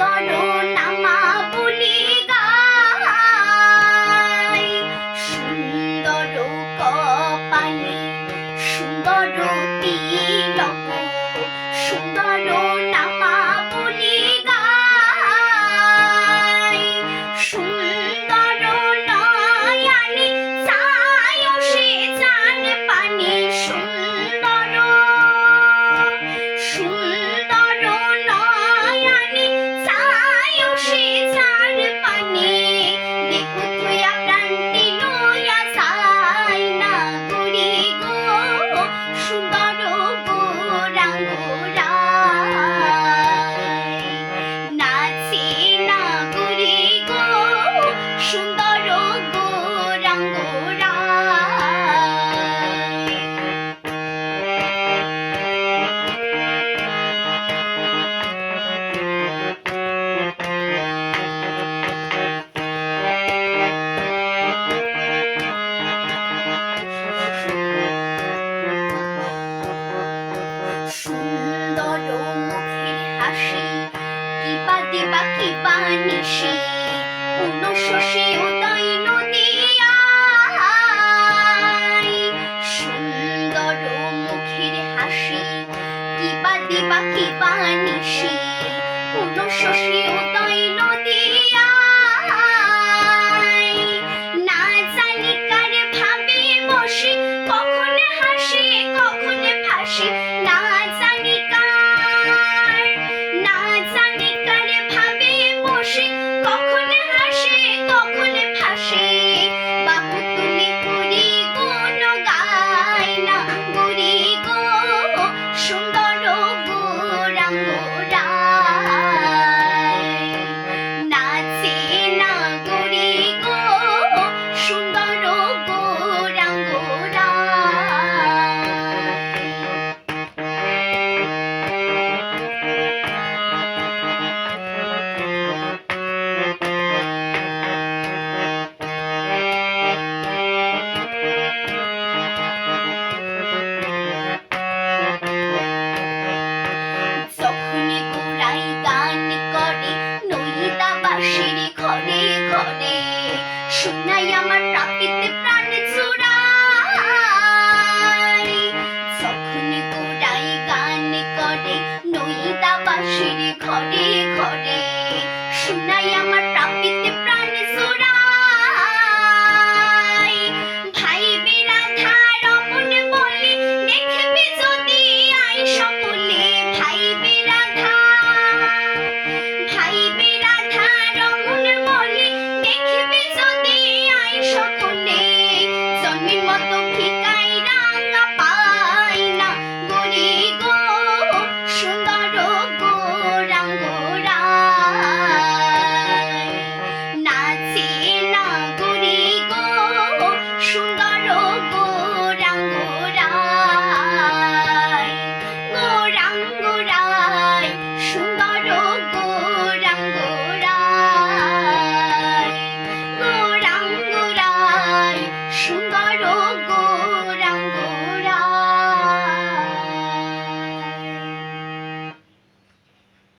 gone home. Shashi উদয় নদিয়ায় সুন্দর মুখের হাসি কিবা দিবা কিবা নিশি। কোন শশী উদয় নদী